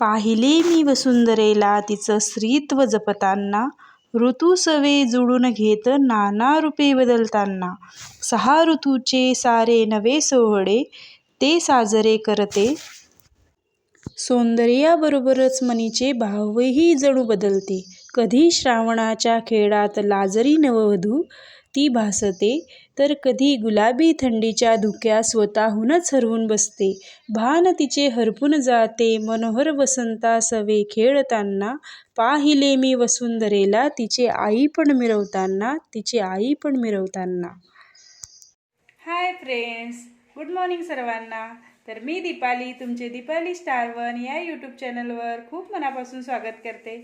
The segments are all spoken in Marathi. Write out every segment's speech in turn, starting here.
पाहिले मी वसुंधरेला तिचं स्त्रीत्व जपताना. ऋतुसवे जुळून घेत नाना रूपे बदलताना. सहा ऋतूचे सारे नवे सोहळे ते साजरे करते. सौंदर्याबरोबरच मनीचे भावही जणू बदलते. कधी श्रावणाच्या खेळात लाजरी नववधू ती भासते तर कधी गुलाबी थंडीच्या धुक्या स्वतःहूनच हरवून बसते. भान तिचे हरपून जाते मनोहर वसंता सवे खेळताना. पाहिले मी वसुंधरेला तिचे आई पण मिरवताना तिची आई पण मिरवताना. हाय फ्रेंड्स गुड मॉर्निंग सर्वांना. तर मी दीपाली तुमचे दीपाली स्टार वन या यूट्यूब चॅनलवर खूप मनापासून स्वागत करते.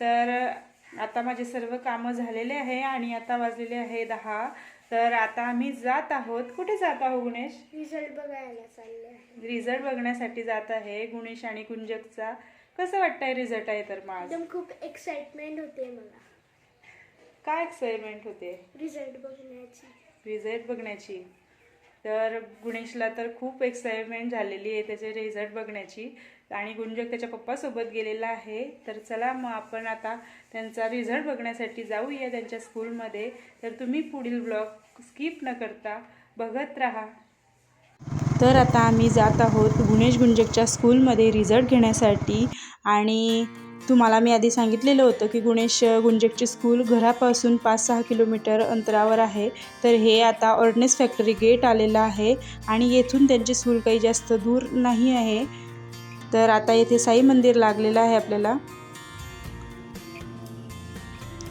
तर आता माझे सर्व कामं झालेले आहे आणि आता वाजलेले आहे दहा. तर आता आम्ही जात आहोत. कुठे जात आहोत गुणेश? रिझल्ट बघायला चालले आहे. रिझल्ट बघण्यासाठी जात आहे गुणेश आणि कुंजकचा. कसं वाटतंय रिझल्ट आहे तर एकदम खूप एक्साइटमेंट होते मला. काय एक्साइटमेंट होते? रिझल्ट बघण्याची. रिझल्ट बघण्याची. तर गुणेशला तर खूप एक्साइटमेंट झालेली आहे त्याचे रिझल्ट बघण्याची. आणि गुंजक त्याच्या पप्पासोबत गेलेला आहे. तर चला मग आपण आता त्यांचा रिझल्ट बघण्यासाठी जाऊया त्यांच्या स्कूलमध्ये तर तुम्ही पुढील ब्लॉग स्किप न करता बघत राहा. तर आता आम्ही जात आहोत गुणेश गुंजकच्या स्कूलमध्ये रिझल्ट घेण्यासाठी. आणि तुम्हाला मी आधी सांगितलेलं होतं की गुणेश गुंजेकचे स्कूल घरापासून पाच सहा किलोमीटर अंतरावर आहे. तर हे आता ऑर्डनेस फॅक्टरी गेट आलेलं आहे आणि येथून त्यांचे स्कूल काही जास्त दूर नाही आहे. तर आता येथे साई मंदिर लागलेलं आहे आपल्याला.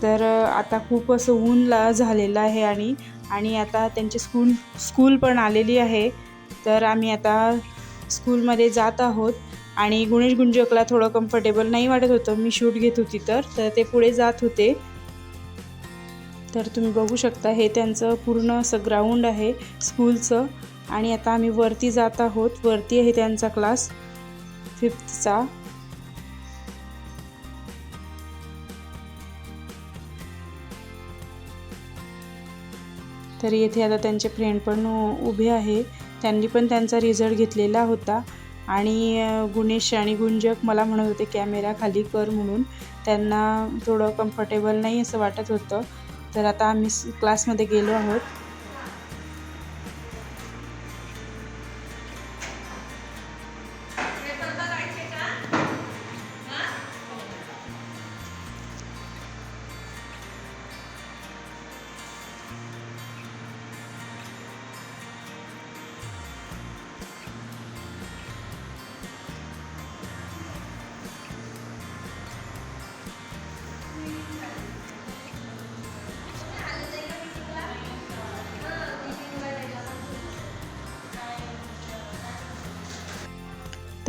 तर आता खूप असं ऊन ला झालेलं आहे आणि आणि आता त्यांची स्कूल स्कूल पण आलेली आहे. तर आम्ही आता स्कूलमध्ये जात आहोत. आणि गुणेश गुंजकला थोडं कम्फर्टेबल नाही वाटत होतं. मी शूट घेत होती तर तर ते पुढे जात होते. तर तुम्ही बघू शकता हे त्यांचं पूर्ण असं ग्राउंड आहे स्कूलचं आणि आता आम्ही वरती जात आहोत. वरती आहे त्यांचा क्लास फिफ्थचा तर येथे आता त्यांचे फ्रेंड पण उभे आहे. त्यांनी पण त्यांचा रिझल्ट घेतलेला होता. आणि गुणेश आणि गुंजक मला म्हणत होते कॅमेरा खाली कर म्हणून. त्यांना थोडं कम्फर्टेबल नाही असं वाटत होतं. तर आता आम्ही क्लासमध्ये गेलो आहोत.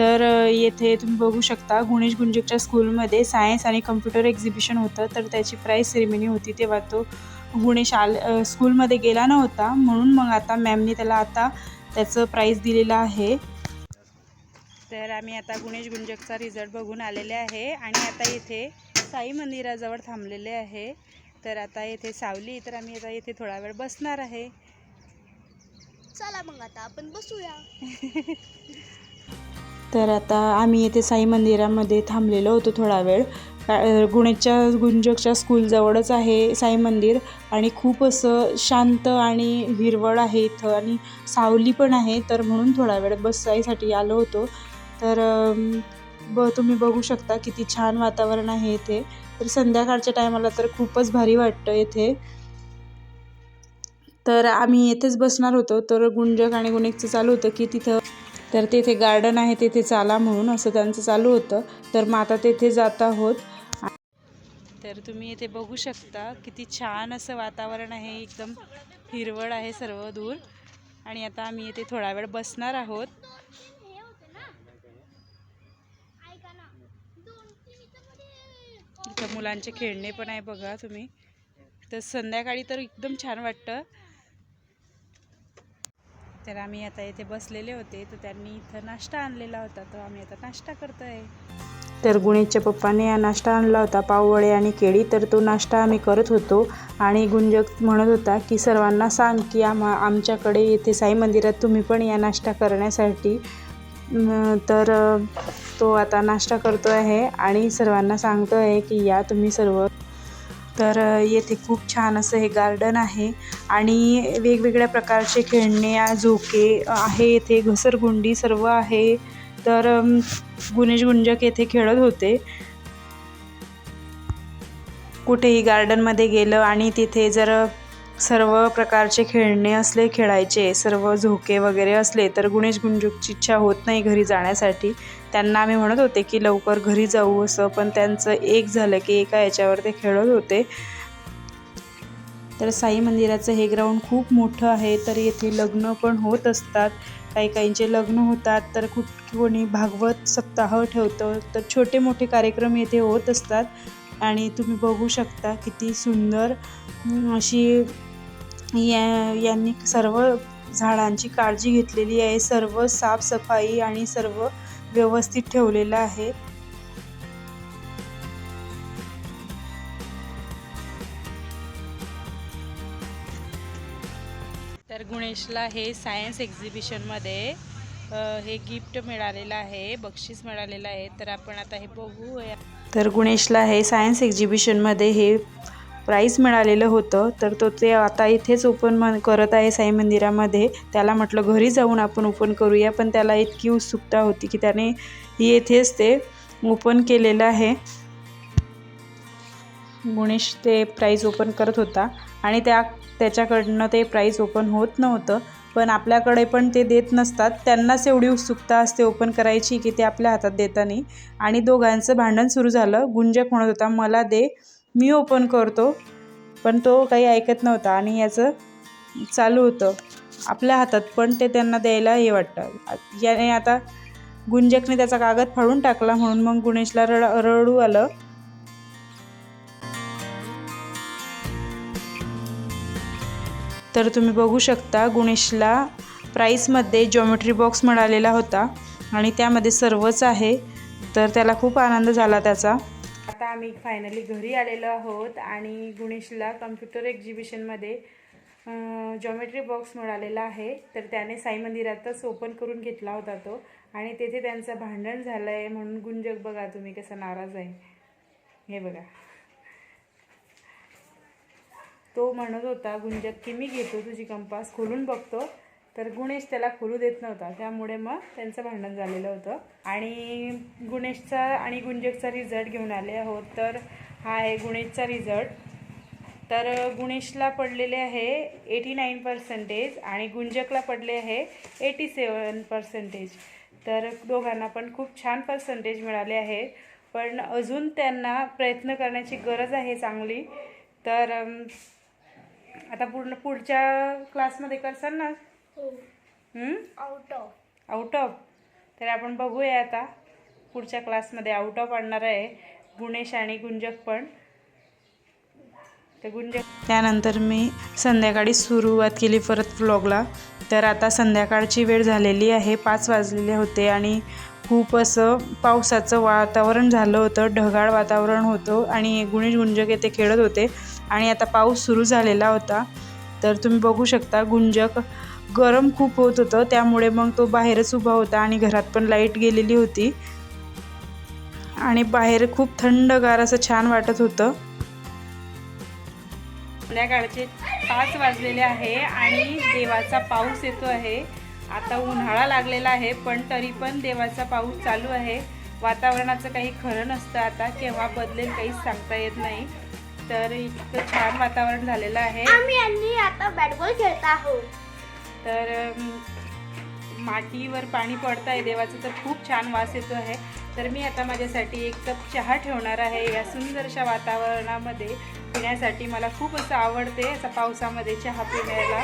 तर येथे तुम्ही बघू शकता गुणेश गुंजकच्या स्कूलमध्ये सायन्स आणि कम्प्युटर एक्झिबिशन होतं. तर त्याची प्राईज सेरेमनी होती तेव्हा तो गुणेश आल स्कूलमध्ये गेला नव्हता. म्हणून मग आता मॅमनी त्याला आता त्याचं प्राईज दिलेलं आहे. तर आम्ही आता गुणेश गुंजकचा रिझल्ट बघून आलेले आहे. आणि आता इथे साई मंदिराजवळ थांबलेले आहे. तर आता येथे सावली तर आम्ही आता इथे थोडा वेळ बसणार आहे. चला मग आता आपण बसूया. तर आता आम्ही येथे साई मंदिरामध्ये थांबलेलो होतो थोडा वेळ. का- गुंजकच्या स्कूलजवळच आहे साई मंदिर आणि खूप असं शांत आणि हिरवळ आहे इथं आणि सावली पण आहे. तर म्हणून थोडा वेळ बसायसाठी आलो होतो. तर ब तुम्ही बघू शकता किती छान वातावरण आहे इथे. तर संध्याकाळच्या टायमाला तर खूपच भारी वाटतं इथे. तर आम्ही येथेच बसणार होतो. तर गुंजक आणि गुणेकचं चालू होतं की तिथं तर तेथे गार्डन आहे तेथे चाला म्हणून असं त्यांचं चालू होतं. तर मग आता तेथे जात आहोत. तर तुम्ही इथे बघू शकता किती छान असं वातावरण आहे एकदम हिरवळ आहे सर्व दूर. आणि आता आम्ही इथे थोडा वेळ बसणार आहोत. इथं मुलांचे खेळणे पण आहे बघा तुम्ही. तर संध्याकाळी तर एकदम छान वाटतं. तर आम्ही आता इथे बसलेले होते. तर त्यांनी इथं नाश्ता आणलेला होता. तर आम्ही आता नाश्ता करतो आहे तर गुणेशच्या पप्पाने हा नाश्ता आणला होता. पाववळे आणि केळी तर तो नाश्ता आम्ही करत होतो. आणि गुंजक म्हणत होता की सर्वांना सांग की आम्हा आमच्याकडे येथे साई मंदिरात तुम्ही पण या नाश्ता करण्यासाठी. तर तो आता नाश्ता करतो आहे आणि सर्वांना सांगतो आहे की या तुम्ही सर्व तर येथे खूप छान असं हे गार्डन आहे आणि वेगवेगळ्या प्रकारचे खेळणे झोके आहे येथे. घसरगुंडी सर्व आहे. तर गुणेश गुंजक येथे खेळत होते. कुठेही गार्डनमध्ये गेलं आणि तिथे जर सर्व प्रकारचे खेळणे असले खेळायचे सर्व झोके वगैरे असले तर गुणेश गुंजूकची इच्छा होत नाही घरी जाण्यासाठी. त्यांना आम्ही म्हणत होते की लवकर घरी जाऊ असं. पण त्यांचं एक झालं की एका याच्यावर ते खेळत होते. तर साई मंदिराचं हे ग्राउंड खूप मोठं आहे तर येथे लग्न पण होत असतात. काही काहींचे लग्न होतात तर कुठ कोणी भागवत सप्ताह ठेवतं तर छोटे मोठे कार्यक्रम येथे होत असतात. आणि तुम्ही बघू शकता किती सुंदर अशी या यांनी सर्व झाडांची काळजी घेतलेली आहे. सर्व साफसफाई आणि सर्व व्यवस्थित ठेवलेलं आहे. तर गुणेशला हे सायन्स एक्झिबिशनमध्ये हे गिफ्ट मिळालेलं आहे बक्षीस मिळालेलं आहे. तर आपण आता हे बघूया. तर गुणेशला हे सायन्स एक्झिबिशनमध्ये हे प्राईज मिळालेलं होतं तर तो ते आता इथेच ओपन म करत आहे साई मंदिरामध्ये. त्याला म्हटलं घरी जाऊन आपण ओपन करूया. पण त्याला इतकी उत्सुकता होती की त्याने येथेच ते ओपन केलेलं आहे. गुणेश ते प्राईज ओपन करत होता आणि त्या त्याच्याकडनं ते प्राईज ओपन होत नव्हतं. पण आपल्याकडे पण ते देत नसतात. त्यांनाच एवढी उत्सुकता असते ओपन करायची की ते आपल्या हातात देताना. आणि दोघांचं भांडण सुरू झालं. गुंजक म्हणत होता मला दे. मी ओपन करतो पण तो काही ऐकत नव्हता आणि याचं चालू होतं. आपल्या हातात पण ते त्यांना द्यायला हे वाटतं. याने आता गुंजकने त्याचा कागद फाडून टाकला म्हणून मग गुणेशला रड रडू आलं. तर तुम्ही बघू शकता गुणेशला प्राईसमध्ये जॉमेट्री बॉक्स मिळालेला होता आणि त्यामध्ये सर्वच आहे. तर त्याला खूप आनंद झाला त्याचा. आता आम्ही फायनली घरी आलेलो आहोत आणि गुणेशला कम्प्युटर एक्झिबिशनमध्ये जॉमेट्री बॉक्स मिळालेला आहे. तर त्याने साई मंदिरातच ओपन करून घेतला होता तो. आणि तेथे त्यांचं भांडण झालं आहे म्हणून गुंजक बघा तुम्ही कसा नाराज आहे. हे बघा. तो म्हणत होता गुंजक की मी घेतो तुझी कंपास खोलून बघतो. तर गुणेश त्याला खोलू देत नव्हता. त्यामुळे मग त्यांचं भांडण झालेलं होतं. आणि गुणेशचा आणि गुंजकचा रिझल्ट घेऊन आले आहोत. तर हा आहे गुणेशचा रिझल्ट तर गुणेशला पडलेले आहे एटी नाईन पर्सेंटेज आणि गुंजकला पडले आहे एटी सेवन पर्सेंटेज तर दोघांना पण खूप छान पर्सेंटेज मिळाले आहे. पण अजून त्यांना प्रयत्न करण्याची गरज आहे चांगली. तर आता पूर्ण पुढच्या क्लासमध्ये करसाल ना? आउट ऑफ आउट ऑफ तर आपण बघूया आता. पुढच्या क्लासमध्ये आउट ऑफ आणणार आहे. गुणेश आणि गुंजक पण. ते गुंजक त्यानंतर मी संध्याकाळी सुरुवात केली परत व्लॉगला तर आता संध्याकाळची वेळ झालेली आहे. पाच वाजलेले होते आणि खूप असं पावसाचं वातावरण झालं होतं. ढगाळ वातावरण होतं आणि गुणेश गुंजक येथे खेळत होते. आणि आता पाऊस सुरू झालेला होता. तर तुम्ही बघू शकता गुंजक गरम खूप होत होतं त्यामुळे मग तो बाहेरच उभा होता आणि घरात पण लाइट गेलेली होती. आणि बाहेर खूप थंडगार असं छान वाटत होतं. संध्याकाळचे पाच वाजलेले आहे आणि देवाचा पाऊस येतो आहे. आता उन्हाळा लागलेला आहे पण तरी पण देवाचा पाऊस चालू आहे. वातावरणाचं काही खरं नसतं आता केव्हा बदलेल काहीच सांगता येत नाही. तर इतकं छान वातावरण झालेलं आहे. आम्ही यांनी आता बॅटबॉल खेळत आहोत. तर मातीवर पाणी पडत आहे देवाचं तर खूप छान वास येतो आहे. तर मी आता माझ्यासाठी एक कप चहा ठेवणार आहे या सुंदरशा वातावरणामध्ये पिण्यासाठी. मला खूप असं आवडते असं पावसामध्ये चहा पिण्याला.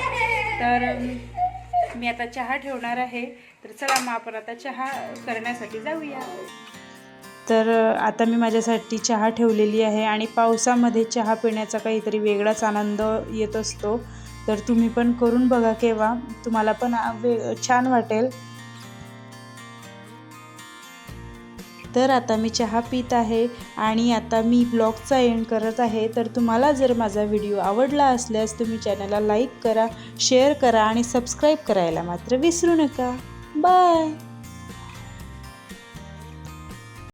तर मी आता चहा ठेवणार आहे. तर चला मग आपण आता चहा करण्यासाठी जाऊया. तर आता मी माझ्यासाठी चहा ठेवलेली आहे आणि पावसामध्ये चहा पिण्याचा काहीतरी वेगळाच आनंद येत असतो. तर तुम्ही पण करून बघा केव्हा. तुम्हाला पण वे छान वाटेल. तर आता मी चहा पित आहे आणि आता मी ब्लॉगचा एंड करत आहे. तर तुम्हाला जर माझा व्हिडिओ आवडला असल्यास तुम्ही चॅनलला लाईक करा शेअर करा आणि सबस्क्राईब करायला मात्र विसरू नका. बाय